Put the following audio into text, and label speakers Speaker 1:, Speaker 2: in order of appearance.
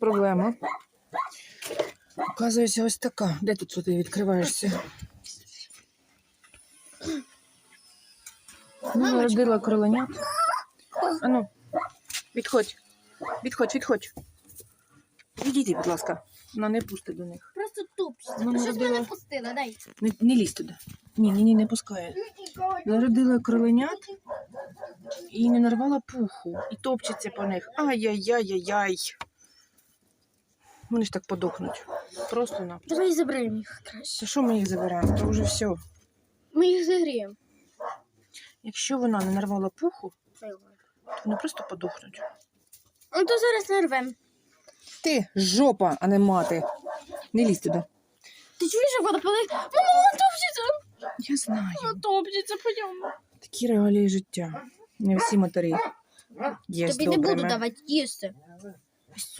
Speaker 1: проблема. Оказується, ось така. Де тут ти відкриваєшся? Ну, народила кроленят. Ану, відходь. Відходь, відходь. Відійди, будь ласка. Вона не пусти до них.
Speaker 2: Просто тупчиться.
Speaker 1: Ну,
Speaker 2: Ну, Щось
Speaker 1: народила.
Speaker 2: мене пустила, дай.
Speaker 1: Не, не лізь туди. Ні, ні, ні, не пускає. Народила кроленят і не нарвала пуху. І топчеться по них. Ай-яй-яй-яй-яй. Вони ж так подохнуть. Просто на.
Speaker 2: Давай заберемо їх краще.
Speaker 1: Та що ми їх заберемо? То вже все.
Speaker 2: Ми їх загріємо.
Speaker 1: Якщо вона не нарвала пуху, то вони просто подохнуть.
Speaker 2: Ну то зараз нарвем.
Speaker 1: Ти жопа, а не мати. Не лізь туди.
Speaker 2: Ти чуєш, як вона пили? Мама, вона топчеться!
Speaker 1: Я знаю.
Speaker 2: Вона топчеться, пойдемо.
Speaker 1: Такі реалії життя. Не всі матері. Є
Speaker 2: Тобі не
Speaker 1: добрими.
Speaker 2: буду давати їсти. Ось це.